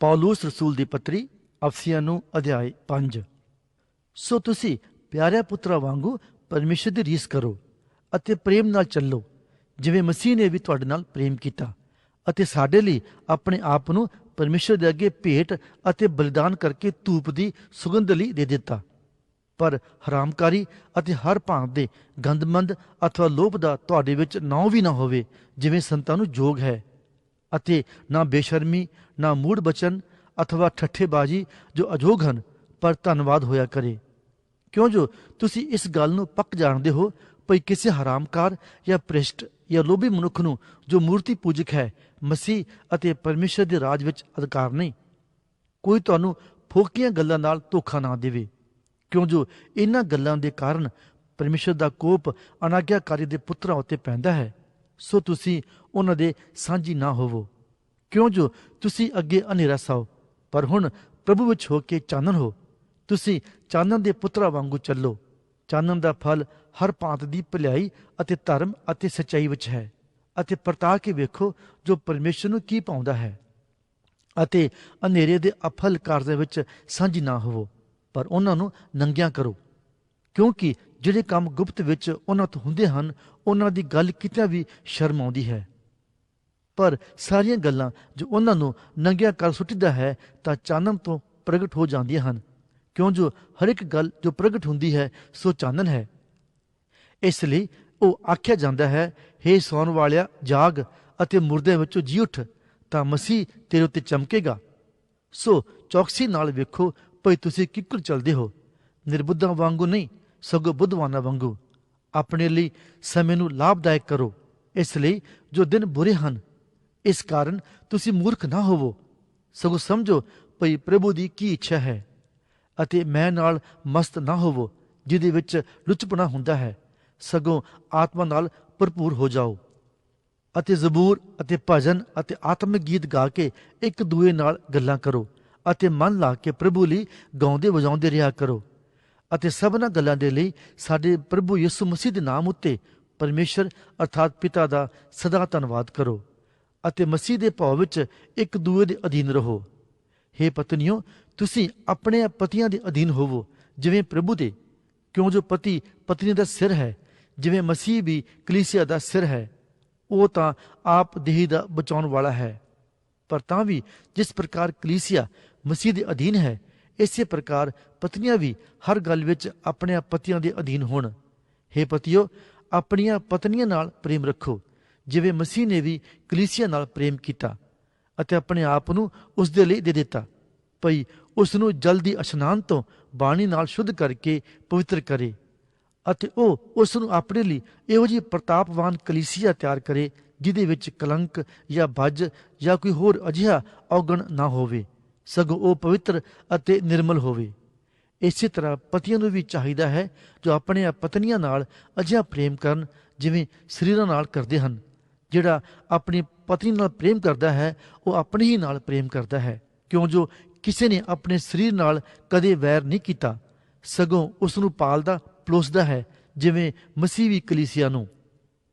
ਪੌਲੂਸ ਰਸੂਲ ਦੀ ਪੱਤਰੀ ਅਫਸੀਆਂ ਨੂੰ ਅਧਿਆਇ 5 ਸੋ ਤੁਸੀਂ ਪਿਆਰਿਆਂ ਪੁੱਤਰਾਂ ਵਾਂਗੂ ਪਰਮੇਸ਼ਰ ਦੀ ਰੀਸ ਕਰੋ ਅਤੇ ਪ੍ਰੇਮ ਨਾਲ ਚੱਲੋ ਜਿਵੇਂ ਮਸੀਹ ਨੇ ਵੀ ਤੁਹਾਡੇ ਨਾਲ ਪ੍ਰੇਮ ਕੀਤਾ ਅਤੇ ਸਾਡੇ ਲਈ ਆਪਣੇ ਆਪ ਨੂੰ ਪਰਮੇਸ਼ਰ ਦੇ ਅੱਗੇ ਭੇਟ ਅਤੇ ਬਲੀਦਾਨ ਕਰਕੇ ਧੂਪ ਦੀ ਸੁਗੰਧ ਲਈ ਦੇ ਦਿੱਤਾ ਪਰ ਹਰਾਮਕਾਰੀ ਅਤੇ ਹਰ ਭਾਂਤ ਦੇ ਗੰਦਮੰਦ ਅਥਵਾ ਲੋਭ ਦਾ ਤੁਹਾਡੇ ਵਿੱਚ ਨਾਉ ਵੀ ਨਾ ਹੋਵੇ ਜਿਵੇਂ ਸੰਤਾਂ ਨੂੰ ਜੋਗ ਹੈ ਅਤੇ ਨਾ ਬੇਸ਼ਰਮੀ, ਨਾ ਮੂੜ ਬਚਨ ਅਥਵਾ ਠੱਠੇਬਾਜ਼ੀ ਜੋ ਅਜੋਗ ਹਨ, ਪਰ ਧੰਨਵਾਦ ਹੋਇਆ ਕਰੇ। ਕਿਉਂ ਜੋ ਤੁਸੀਂ ਇਸ ਗੱਲ ਨੂੰ ਪੱਕ ਜਾਣਦੇ ਹੋ, ਭਈ ਕਿਸੇ ਹਰਾਮਕਾਰ ਜਾਂ ਭ੍ਰਿਸ਼ਟ ਜਾਂ ਲੋਭੀ ਮਨੁੱਖ ਨੂੰ ਜੋ ਮੂਰਤੀ ਪੂਜਕ ਹੈ, ਮਸੀਹ ਅਤੇ ਪਰਮੇਸ਼ਰ ਦੇ ਰਾਜ ਵਿੱਚ ਅਧਿਕਾਰ ਨਹੀਂ। ਕੋਈ ਤੁਹਾਨੂੰ ਫੋਕੀਆਂ ਗੱਲਾਂ ਨਾਲ ਧੋਖਾ ਨਾ ਦੇਵੇ। ਕਿਉਂ ਜੋ ਇਹਨਾਂ ਗੱਲਾਂ ਦੇ ਕਾਰਨ ਪਰਮੇਸ਼ਰ ਦਾ ਕੋਪ ਅਨਾਗਿਆਕਾਰੀ ਦੇ ਪੁੱਤਰਾਂ ਉੱਤੇ ਪੈਂਦਾ ਹੈ। ਸੋ ਤੁਸੀਂ ਉਹਨਾਂ ਦੇ ਸਾਂਝੀ ਨਾ ਹੋਵੋ। ਕਿਉਂ ਜੋ ਤੁਸੀਂ ਅੱਗੇ ਹਨੇਰਾ ਸਾਓ, ਪਰ ਹੁਣ ਪ੍ਰਭੂ ਵਿੱਚ ਹੋ ਕੇ ਚਾਨਣ ਹੋ। ਤੁਸੀਂ ਚਾਨਣ ਦੇ ਪੁੱਤਰਾਂ ਵਾਂਗੂ ਚੱਲੋ। ਚਾਨਣ ਦਾ ਫਲ ਹਰ ਭਾਂਤ ਦੀ ਭਲਾਈ ਅਤੇ ਧਰਮ ਅਤੇ ਸਚਾਈ ਵਿੱਚ ਹੈ ਅਤੇ ਪਰਤਾ ਕੇ ਵੇਖੋ ਜੋ ਪਰਮੇਸ਼ਰ ਨੂੰ ਕੀ ਪਾਉਂਦਾ ਹੈ। ਅਤੇ ਹਨੇਰੇ ਦੇ ਅਫਲ ਕਾਰਜਾਂ ਵਿੱਚ ਸਾਂਝੀ ਨਾ ਹੋਵੋ, ਪਰ ਉਹਨਾਂ ਨੂੰ ਨੰਗਿਆਂ ਕਰੋ। ਕਿਉਂਕਿ ਜਿਹੜੇ ਕੰਮ ਗੁਪਤ ਵਿੱਚ ਉਹਨਾਂ ਤੋਂ ਹੁੰਦੇ ਹਨ, ਉਹਨਾਂ ਦੀ ਗੱਲ ਕਿਤੇ ਵੀ ਸ਼ਰਮ ਆਉਂਦੀ ਹੈ। ਪਰ ਸਾਰੀਆਂ ਗੱਲਾਂ ਜੋ ਉਹਨਾਂ ਨੂੰ ਨੰਗਿਆਂ ਕਰ ਸੁੱਟਦਾ ਹੈ, ਤਾਂ ਚਾਨਣ ਤੋਂ ਪ੍ਰਗਟ ਹੋ ਜਾਂਦੀਆਂ ਹਨ। ਕਿਉਂ ਜੋ ਹਰ ਇੱਕ ਗੱਲ ਜੋ ਪ੍ਰਗਟ ਹੁੰਦੀ ਹੈ, ਸੋ ਚਾਨਣ ਹੈ। ਇਸ ਲਈ ਉਹ ਆਖਿਆ ਜਾਂਦਾ ਹੈ हे ਸੌਣ ਵਾਲਿਆ, ਜਾਗ ਅਤੇ ਮੁਰਦੇ ਵਿੱਚੋਂ ਜੀ ਉੱਠ, ਤਾਂ ਮਸੀਹ ਤੇਰੇ ਉੱਤੇ ਚਮਕੇਗਾ। ਸੋ ਚੌਕਸੀ ਨਾਲ ਵੇਖੋ ਭਈ ਤੁਸੀਂ ਕਿੱਕਰ ਚੱਲਦੇ ਹੋ। ਨਿਰਬੁੱਧਾਂ ਵਾਂਗੂ ਨਹੀਂ ਸਗੋਂ ਬੁੱਧਵਾਨਾਂ ਵਾਂਗੂ। ਆਪਣੇ ਲਈ ਸਮੇਂ ਨੂੰ ਲਾਭਦਾਇਕ ਕਰੋ। ਇਸ ਲਈ ਜੋ ਦਿਨ ਬੁਰੇ ਹਨ, ਇਸ ਕਾਰਨ ਤੁਸੀਂ ਮੂਰਖ ਨਾ ਹੋਵੋ। ਸਗੋਂ ਸਮਝੋ ਭਈ ਪ੍ਰਭੂ ਦੀ ਕੀ ਇੱਛਾ ਹੈ, ਅਤੇ ਮੈਂ ਨਾਲ ਮਸਤ ਨਾ ਹੋਵੋ, ਜਿਹਦੇ ਵਿੱਚ ਲੁਚਪਣਾ ਹੁੰਦਾ ਹੈ। ਸਗੋਂ ਆਤਮਾ ਨਾਲ ਭਰਪੂਰ ਹੋ ਜਾਓ। ਅਤੇ ਜ਼ਬੂਰ ਅਤੇ ਭਜਨ ਅਤੇ ਆਤਮਿਕ ਗੀਤ ਗਾ ਕੇ ਇੱਕ ਦੂਏ ਨਾਲ ਗੱਲਾਂ ਕਰੋ, ਅਤੇ ਮਨ ਲਾ ਕੇ ਪ੍ਰਭੂ ਲਈ ਗਾਉਂਦੇ ਵਜਾਉਂਦੇ ਰਿਹਾ ਕਰੋ। ਅਤੇ ਸਭਨਾਂ ਗੱਲਾਂ ਦੇ ਲਈ ਸਾਡੇ ਪ੍ਰਭੂ ਯਿਸੂ ਮਸੀਹ ਦੇ ਨਾਮ ਉੱਤੇ ਪਰਮੇਸ਼ਰ ਅਰਥਾਤ ਪਿਤਾ ਦਾ ਸਦਾ ਧੰਨਵਾਦ ਕਰੋ ਅਤੇ ਮਸੀਹ ਦੇ ਭਾਵ ਵਿੱਚ ਇੱਕ ਦੂਏ ਦੇ ਅਧੀਨ ਰਹੋ। हे ਪਤਨੀਓ, ਤੁਸੀਂ ਆਪਣੇ ਪਤੀਆਂ ਦੇ ਅਧੀਨ ਹੋਵੋ, ਜਿਵੇਂ ਪ੍ਰਭੂ ਦੇ। ਕਿਉਂ ਜੋ ਪਤੀ ਪਤਨੀ ਦਾ ਸਿਰ ਹੈ, ਜਿਵੇਂ ਮਸੀਹ ਵੀ ਕਲੀਸਿਆ ਦਾ ਸਿਰ ਹੈ, ਉਹ ਤਾਂ ਆਪ ਦੇਹੀ ਦਾ ਬਚਾਉਣ ਵਾਲਾ ਹੈ। ਪਰ ਤਾਂ ਵੀ ਜਿਸ ਪ੍ਰਕਾਰ ਕਲੀਸਿਆ ਮਸੀਹ ਦੇ ਅਧੀਨ ਹੈ ਇਸੇ ਪ੍ਰਕਾਰ ਪਤਨੀਆਂ ਵੀ ਹਰ ਗੱਲ ਵਿੱਚ ਆਪਣੇ ਪਤੀਆਂ ਦੇ ਅਧੀਨ ਹੋਣ। हे ਪਤੀਓ, ਆਪਣੀਆਂ ਪਤਨੀਆਂ ਨਾਲ ਪ੍ਰੇਮ ਰੱਖੋ, ਜਿਵੇਂ ਮਸੀਹ ਨੇ ਵੀ ਕਲੀਸਿਆ ਨਾਲ ਪ੍ਰੇਮ ਕੀਤਾ ਅਤੇ ਆਪਣੇ ਆਪ ਨੂੰ ਉਸ ਦੇ ਲਈ ਦੇ ਦਿੱਤਾ। ਭਈ ਉਸ ਨੂੰ ਜਲਦੀ ਇਸ਼ਨਾਨ ਤੋਂ ਬਾਣੀ ਨਾਲ ਸ਼ੁੱਧ ਕਰਕੇ ਪਵਿੱਤਰ ਕਰੇ ਅਤੇ ਉਹ ਉਸ ਨੂੰ ਆਪਣੇ ਲਈ ਇਹੋ ਜਿਹੀ ਪ੍ਰਤਾਪਵਾਨ ਕਲੀਸਿਆ ਤਿਆਰ ਕਰੇ, ਜਿਹਦੇ ਵਿੱਚ ਕਲੰਕ ਜਾਂ ਭੱਜ ਜਾਂ ਕੋਈ ਹੋਰ ਅਜਿਹਾ ਔਗਣ ਨਾ ਹੋਵੇ। ਸਗੋਂ ਉਹ ਪਵਿੱਤਰ ਅਤੇ ਨਿਰਮਲ ਹੋਵੇ। ਇਸੇ ਤਰ੍ਹਾਂ ਪਤੀਆਂ ਨੂੰ ਵੀ ਚਾਹੀਦਾ ਹੈ ਜੋ ਆਪਣੇ ਪਤਨੀਆਂ ਨਾਲ ਅਜਿਹਾ ਪ੍ਰੇਮ ਕਰਨ ਜਿਵੇਂ ਸਰੀਰਾਂ ਨਾਲ ਕਰਦੇ ਹਨ। ਜਿਹੜਾ ਆਪਣੀ ਪਤਨੀ ਨਾਲ ਪ੍ਰੇਮ ਕਰਦਾ ਹੈ, ਉਹ ਆਪਣੇ ਹੀ ਨਾਲ ਪ੍ਰੇਮ ਕਰਦਾ ਹੈ। ਕਿਉਂ ਜੋ ਕਿਸੇ ਨੇ ਆਪਣੇ ਸਰੀਰ ਨਾਲ ਕਦੇ ਵੈਰ ਨਹੀਂ ਕੀਤਾ, ਸਗੋਂ ਉਸ ਨੂੰ ਪਾਲਦਾ, ਪਲੋਸਦਾ ਹੈ, ਜਿਵੇਂ ਮਸੀਹ ਵੀ ਕਲੀਸਿਆ ਨੂੰ।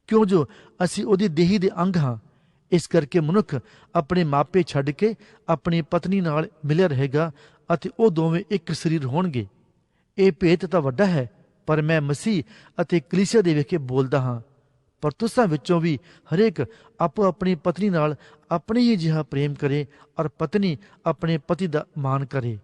ਕਿਉਂ ਜੋ ਅਸੀਂ ਉਹਦੀ ਦੇਹੀ ਦੇ ਅੰਗ ਹਾਂ ਇਸ ਕਰਕੇ ਮਨੁੱਖ ਆਪਣੇ ਮਾਪੇ ਛੱਡ ਕੇ ਆਪਣੀ ਪਤਨੀ ਨਾਲ ਮਿਲਿਆ ਰਹੇਗਾ ਅਤੇ ਉਹ ਦੋਵੇਂ ਇੱਕ ਸਰੀਰ ਹੋਣਗੇ। ਇਹ ਭੇਤ ਤਾਂ ਵੱਡਾ ਹੈ, ਪਰ ਮੈਂ ਮਸੀਹ ਅਤੇ ਕਲੀਸਿਆ ਦੇ ਵਿਖੇ ਬੋਲਦਾ ਹਾਂ। ਪਰ ਤੁਸਾਂ ਵਿੱਚੋਂ ਵੀ ਹਰੇਕ ਆਪੋ ਆਪਣੀ ਪਤਨੀ ਨਾਲ ਆਪਣੇ ਹੀ ਜਿਹਾ ਪ੍ਰੇਮ ਕਰੇ ਔਰ ਪਤਨੀ ਆਪਣੇ ਪਤੀ ਦਾ ਮਾਣ ਕਰੇ।